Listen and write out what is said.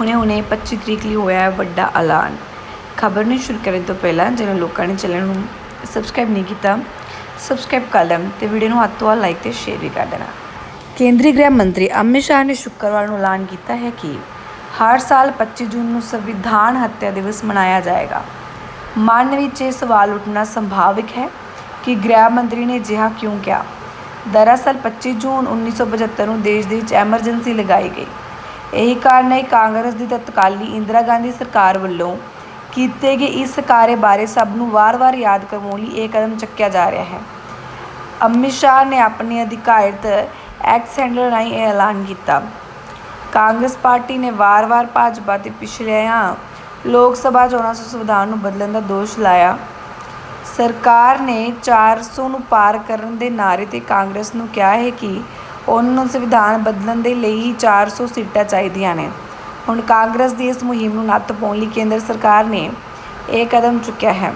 ਹੁਣੇ-ਹੁਣੇ 25 ਤਰੀਕ ਲਈ ਹੋਇਆ ਹੈ ਵੱਡਾ ਐਲਾਨ। ਖਬਰ ਨੂੰ ਸ਼ੁਰੂ ਕਰਨ ਤੋਂ ਪਹਿਲਾਂ ਜਿਹਨਾਂ ਲੋਕਾਂ ਨੇ ਚੈਨਲ ਨੂੰ ਸਬਸਕ੍ਰਾਈਬ ਨਹੀਂ ਕੀਤਾ ਸਬਸਕ੍ਰਾਈਬ ਕਰ ਲੈਣ ਤੇ ਵੀਡੀਓ ਨੂੰ ਹੱਥ ਤੋਂ ਹੱਥ ਲਾਈਕ ਤੇ ਸ਼ੇਅਰ ਵੀ ਕਰ ਦੇਣਾ। ਕੇਂਦਰੀ ਗ੍ਰਹਿ ਮੰਤਰੀ ਅਮਿਤ ਸ਼ਾਹ ਨੇ ਸ਼ੁੱਕਰਵਾਰ ਨੂੰ ਐਲਾਨ ਕੀਤਾ ਹੈ ਕਿ ਹਰ ਸਾਲ 25 ਜੂਨ ਨੂੰ ਸੰਵਿਧਾਨ ਹੱਤਿਆ ਦਿਵਸ ਮਨਾਇਆ ਜਾਏਗਾ। ਮਨ ਵਿੱਚ ਇਹ ਸਵਾਲ ਉੱਠਣਾ ਸੰਭਾਵਿਕ ਹੈ ਕਿ ਗ੍ਰਹਿ ਮੰਤਰੀ ਨੇ ਅਜਿਹਾ ਕਿਉਂ ਕਿਹਾ? ਦਰਅਸਲ 25 ਜੂਨ 1975 ਨੂੰ ਦੇਸ਼ ਦੇ ਵਿੱਚ ਐਮਰਜੈਂਸੀ ਲਗਾਈ ਗਈ। ਇਹੀ ਕਾਰਨ ਹੈ ਕਾਂਗਰਸ ਦੀ ਤਤਕਾਲੀ ਇੰਦਰਾ ਗਾਂਧੀ ਸਰਕਾਰ ਵੱਲੋਂ ਕੀਤੇ ਗਏ ਇਸ ਕਾਰਜ ਬਾਰੇ ਸਭ ਨੂੰ ਵਾਰ-ਵਾਰ ਯਾਦ ਕਰਵਾਉਣ ਲਈ ਇਹ ਕਦਮ ਚੁੱਕਿਆ ਜਾ ਰਿਹਾ ਹੈ। ਅਮਿਤ ਸ਼ਾਹ ਨੇ ਆਪਣੀ ਅਧਿਕਾਰਤ ਐਕਸ ਹੈਂਡਲ ਰਾਹੀਂ ਇਹ ਐਲਾਨ ਕੀਤਾ। ਕਾਂਗਰਸ ਪਾਰਟੀ ਨੇ ਵਾਰ-ਵਾਰ ਭਾਜਪਾ ਤੇ ਪਿਛਲੀਆਂ ਲੋਕ ਸਭਾ ਚੋਣਾਂ 'ਚ ਸੰਵਿਧਾਨ ਨੂੰ ਬਦਲਣ ਦਾ ਦੋਸ਼ ਲਾਇਆ। ਸਰਕਾਰ ਨੇ 400 ਨੂੰ ਪਾਰ ਕਰਨ ਦੇ ਨਾਅਰੇ ਤੇ ਕਾਂਗਰਸ ਨੂੰ ਕਿਹਾ ਹੈ ਕਿ ਉਹਨਾਂ ਨੂੰ ਸੰਵਿਧਾਨ ਬਦਲਣ ਦੇ ਲਈ ਹੀ 400 ਸੀਟਾਂ ਚਾਹੀਦੀਆਂ ਨੇ। ਹੁਣ ਕਾਂਗਰਸ ਦੀ ਇਸ ਮੁਹਿੰਮ ਨੂੰ ਨੱਥ ਪਾਉਣ ਲਈ ਕੇਂਦਰ ਸਰਕਾਰ ਨੇ ਇਹ ਕਦਮ ਚੁੱਕਿਆ ਹੈ।